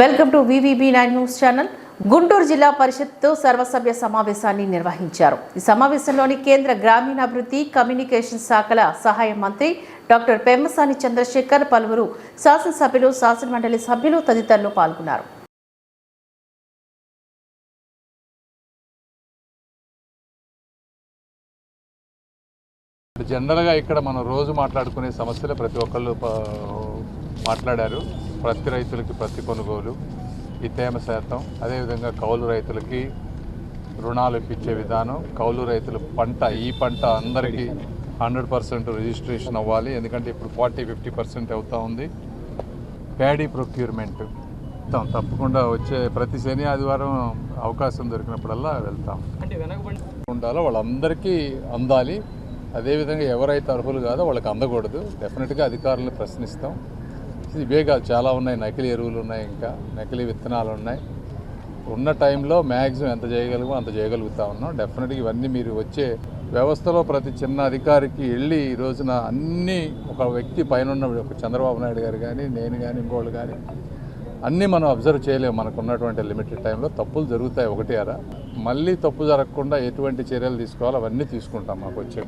Welcome to VVB nine news channel. Guntur జిల్లా పరిషత్ సర్వసభ్య సమావేశాన్ని నిర్వహించారు. ఈ సమావేశంలోని కేంద్ర గ్రామీణాభివృద్ధి కమ్యూనికేషన్ శాఖల సహాయ మంత్రి డాక్టర్ పెమ్మసాని చంద్రశేఖర్ పలువురు శాసనసభ్యులు శాసనమండలి సభ్యులు తదితరులు పాల్గొన్నారు. జనరల్గా ఇక్కడ మనం రోజు మాట్లాడుకునే సమస్యలు ప్రతి ఒక్కళ్ళు మాట్లాడారు. ప్రతి రైతులకి ప్రతి కొనుగోలు ఈ తేమ శాతం అదేవిధంగా కౌలు రైతులకి రుణాలు ఇప్పించే విధానం కౌలు రైతుల పంట ఈ పంట అందరికీ హండ్రెడ్ పర్సెంట్ రిజిస్ట్రేషన్ అవ్వాలి. ఎందుకంటే ఇప్పుడు ఫార్టీ ఫిఫ్టీ పర్సెంట్ అవుతా ఉంది. ప్యాడీ ప్రొక్యూర్మెంట్ వెళ్తాం తప్పకుండా వచ్చే ప్రతి శని ఆదివారం అవకాశం దొరికినప్పుడల్లా వెళ్తాం. ఉండాలో వాళ్ళందరికీ అందాలి. అదేవిధంగా ఎవరైతే అర్హులు కాదో వాళ్ళకి అందకూడదు. డెఫినెట్గా అధికారులను ప్రశ్నిస్తాం. ఇవే కాదు చాలా ఉన్నాయి. నకిలీ ఎరువులు ఉన్నాయి ఇంకా. నకిలీ విత్తనాలు ఉన్నాయి. ఉన్న టైంలో మ్యాక్సిమం ఎంత చేయగలమో అంత చేయగలుగుతా ఉన్నాం. డెఫినెట్గా ఇవన్నీ మీరు వచ్చే వ్యవస్థలో ప్రతి చిన్న అధికారికి వెళ్ళి ఈ రోజున అన్నీ ఒక వ్యక్తి పైన ఉన్న ఒక చంద్రబాబు నాయుడు గారు కానీ నేను కానీ ఇంకోళ్ళు కానీ అన్నీ మనం అబ్జర్వ్ చేయలేము. మనకు ఉన్నటువంటి లిమిటెడ్ టైంలో తప్పులు జరుగుతాయి ఒకటి అరా. మళ్ళీ తప్పు జరగకుండా ఎటువంటి చర్యలు తీసుకోవాలో అవన్నీ తీసుకుంటాం మాకు వచ్చే